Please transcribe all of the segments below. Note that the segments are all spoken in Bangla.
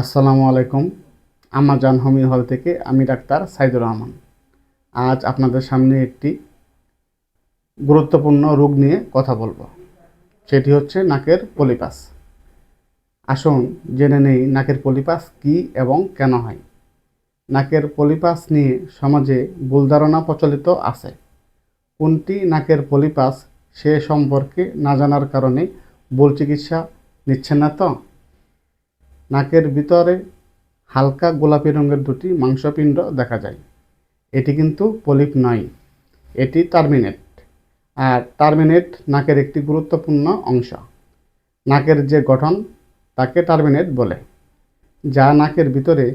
আসসালামু আলাইকুম। আমার আমাজান হোমি হল থেকে আমি ডাক্তার সাইদুর রহমান। আজ আপনাদের সামনে একটি গুরুত্বপূর্ণ রোগ নিয়ে কথা বলব। সেটি হচ্ছে নাকের পলিপাস। আসুন জেনে নেই নাকের পলিপাস কী এবং কেন হয়। নাকের পলিপাস নিয়ে সমাজে ভুল ধারণা প্রচলিত আছে। কোনটি নাকের পলিপাস সে সম্পর্কে না জানার কারণে ভুল চিকিৎসা নিচ্ছেন না তো? নাকের ভিতরে হালকা গোলাপি রঙের দুটি মাংসপিণ্ড দেখা যায়। এটি কিন্তু পলিপ নয়, এটি টার্মিনেট, আর টার্মিনেট নাকের একটি গুরুত্বপূর্ণ অংশ। নাকের যে গঠন, তাকে টার্মিনেট বলে, যা নাকের ভিতরে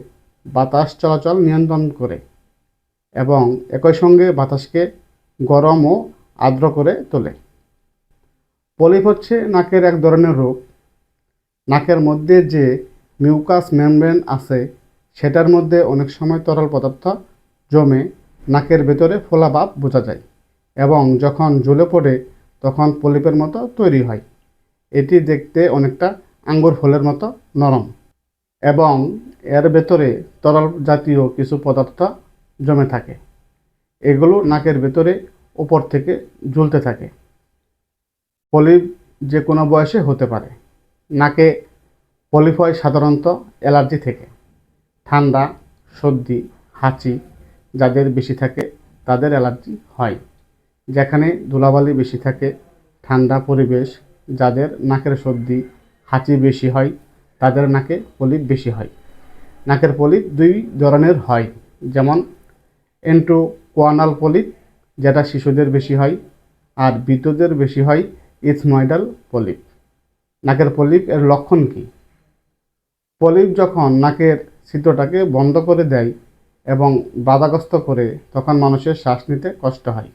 বাতাস চলাচল নিয়ন্ত্রণ করে এবং একই সঙ্গে বাতাসকে গরম ও আর্দ্র করে তোলে। পলিপ হচ্ছে নাকের এক ধরনের রোগ নাকের মধ্যে যে মিউকাস মেমব্রেন আছে, সেটার মধ্যে অনেক সময় তরল পদার্থ জমে নাকের ভেতরে ফোলা ফোলাভাব বোঝা যায় এবং যখন জ্বলে পড়ে তখন পলিপের মতো তৈরি হয়। এটি দেখতে অনেকটা আঙ্গুর ফলের মতো নরম এবং এর ভেতরে তরল জাতীয় কিছু পদার্থ জমে থাকে। এগুলো নাকের ভেতরে উপর থেকে ঝুলতে থাকে। পলিপ যে কোনো বয়সে হতে পারে। নাকে পলিপ হয় সাধারণত অ্যালার্জি থেকে। ঠান্ডা, সর্দি, হাঁচি যাদের বেশি থাকে তাদের অ্যালার্জি হয়। যেখানে ধুলাবালি বেশি থাকে, ঠান্ডা পরিবেশ যাদের নাকের সর্দি, হাঁচি বেশি হয় তাদের নাকে পলিপ বেশি হয়। নাকের পলিপ দুই ধরনের হয়, যেমন এন্ট্রোকোয়ানাল পলিপ যেটা শিশুদের বেশি হয় আর বৃদ্ধদের বেশি হয় ইথময়েডাল পলিপ। নাকের পলিপ এর লক্ষণ কী? পলিপ যখন নাকের ছিদ্রটাকে বন্ধ করে দেয় এবং বাধাগ্রস্ত করে, তখন মানুষের শ্বাস নিতে কষ্ট হয়।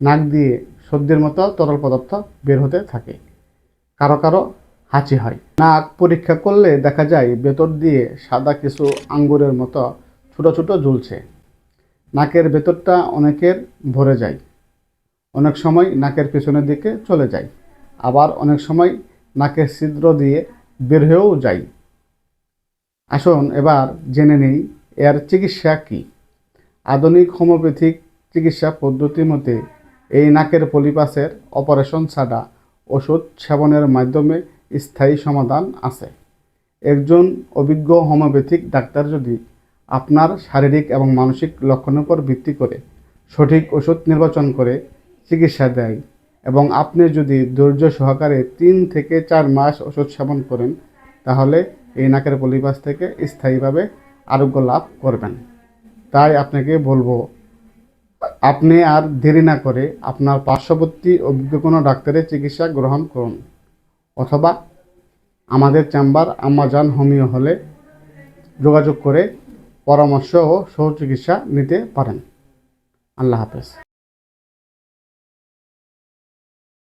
নাক দিয়ে সর্দির মতো তরল পদার্থ বের হতে থাকে। কারও কারও হাঁচি হয়। নাক পরীক্ষা করলে দেখা যায় ভেতর দিয়ে সাদা কিছু আঙ্গুরের মতো ছোটো ছোটো ঝুলছে নাকের ভেতরটা অনেকের ভরে যায়। অনেক সময় নাকের পেছনের দিকে চলে যায়। আবার অনেক সময় নাকের ছিদ্র দিয়ে বের হয়েও যায়। আসুন এবার জেনে নেই, এর চিকিৎসা কী? আধুনিক হোমিওপ্যাথিক চিকিৎসা পদ্ধতি মতে এই নাকের পলিপাসের অপারেশন ছাড়া ওষুধ সেবনের মাধ্যমে স্থায়ী সমাধান আছে। একজন অভিজ্ঞ হোমিওপ্যাথিক ডাক্তার যদি আপনার শারীরিক এবং মানসিক লক্ষণের উপর ভিত্তি করে সঠিক ওষুধ নির্বাচন করে চিকিৎসা দেয় এবং আপনি যদি ধৈর্য সহকারে তিন থেকে চার মাস ওষুধ সেবন করেন, তাহলে এই নাকের পলিপাস থেকে স্থায়ীভাবে আরোগ্য লাভ করবেন। তাই আপনাকে বলব, আপনি আর দেরি না করে আপনার পার্শ্ববর্তী অভিজ্ঞ কোনো ডাক্তারের চিকিৎসা গ্রহণ করুন, অথবা আমাদের চেম্বার আমাজান হোমিও হলে যোগাযোগ করে পরামর্শ ও সহচিকিৎসা নিতে পারেন। আল্লাহ হাফেজ।